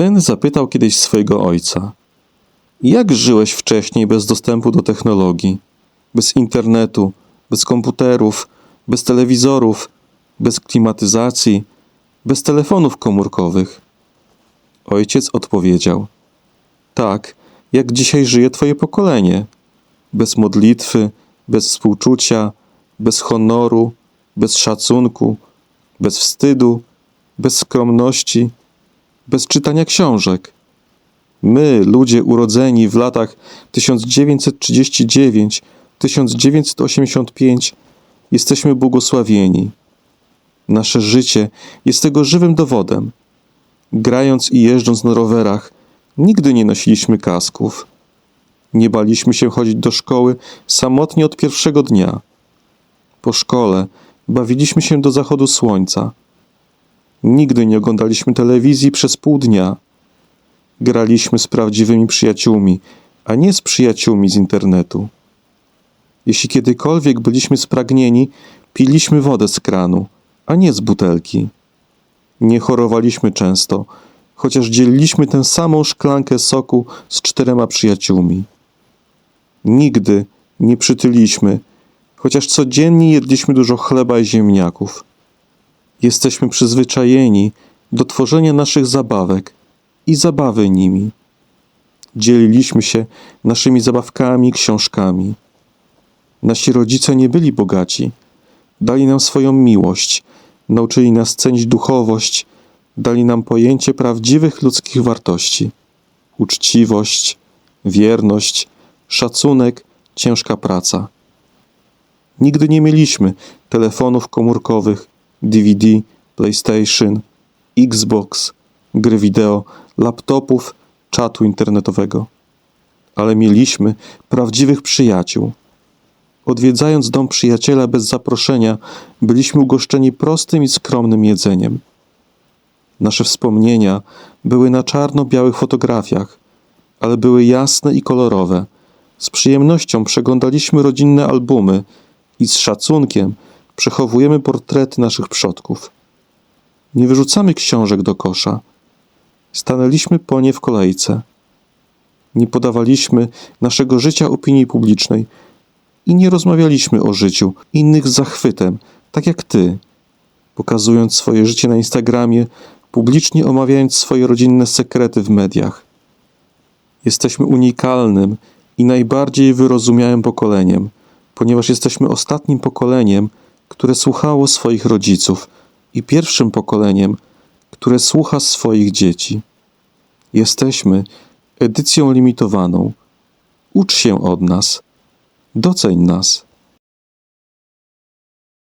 Syn zapytał kiedyś swojego ojca: Jak żyłeś wcześniej bez dostępu do technologii, bez internetu, bez komputerów, bez telewizorów, bez klimatyzacji, bez telefonów komórkowych? Ojciec odpowiedział: Tak, jak dzisiaj żyje Twoje pokolenie. Bez modlitwy, bez współczucia, bez honoru, bez szacunku, bez wstydu, bez skromności, bez czytania książek. My, ludzie urodzeni w latach 1939-1985, jesteśmy błogosławieni. Nasze życie jest tego żywym dowodem. Grając i jeżdżąc na rowerach, nigdy nie nosiliśmy kasków. Nie baliśmy się chodzić do szkoły samotnie od pierwszego dnia. Po szkole bawiliśmy się do zachodu słońca. Nigdy nie oglądaliśmy telewizji przez pół dnia. Graliśmy z prawdziwymi przyjaciółmi, a nie z przyjaciółmi z internetu. Jeśli kiedykolwiek byliśmy spragnieni, piliśmy wodę z kranu, a nie z butelki. Nie chorowaliśmy często, chociaż dzieliliśmy tę samą szklankę soku z czterema przyjaciółmi. Nigdy nie przytyliśmy, chociaż codziennie jedliśmy dużo chleba i ziemniaków. Jesteśmy przyzwyczajeni do tworzenia naszych zabawek i zabawy nimi. Dzieliliśmy się naszymi zabawkami książkami. Nasi rodzice nie byli bogaci. Dali nam swoją miłość, nauczyli nas cenić duchowość, dali nam pojęcie prawdziwych ludzkich wartości: uczciwość, wierność, szacunek, ciężka praca. Nigdy nie mieliśmy telefonów komórkowych, DVD, PlayStation, Xbox, gry wideo, laptopów, czatu internetowego. Ale mieliśmy prawdziwych przyjaciół. Odwiedzając dom przyjaciela bez zaproszenia, byliśmy ugoszczeni prostym i skromnym jedzeniem. Nasze wspomnienia były na czarno-białych fotografiach, ale były jasne i kolorowe. Z przyjemnością przeglądaliśmy rodzinne albumy i z szacunkiem przechowujemy portrety naszych przodków. Nie wyrzucamy książek do kosza. Stanęliśmy po nie w kolejce. Nie podawaliśmy naszego życia opinii publicznej i nie rozmawialiśmy o życiu innych z zachwytem, tak jak ty, pokazując swoje życie na Instagramie, publicznie omawiając swoje rodzinne sekrety w mediach. Jesteśmy unikalnym i najbardziej wyrozumiałym pokoleniem, ponieważ jesteśmy ostatnim pokoleniem, które słuchało swoich rodziców i pierwszym pokoleniem, które słucha swoich dzieci. Jesteśmy edycją limitowaną. Ucz się od nas. Doceń nas.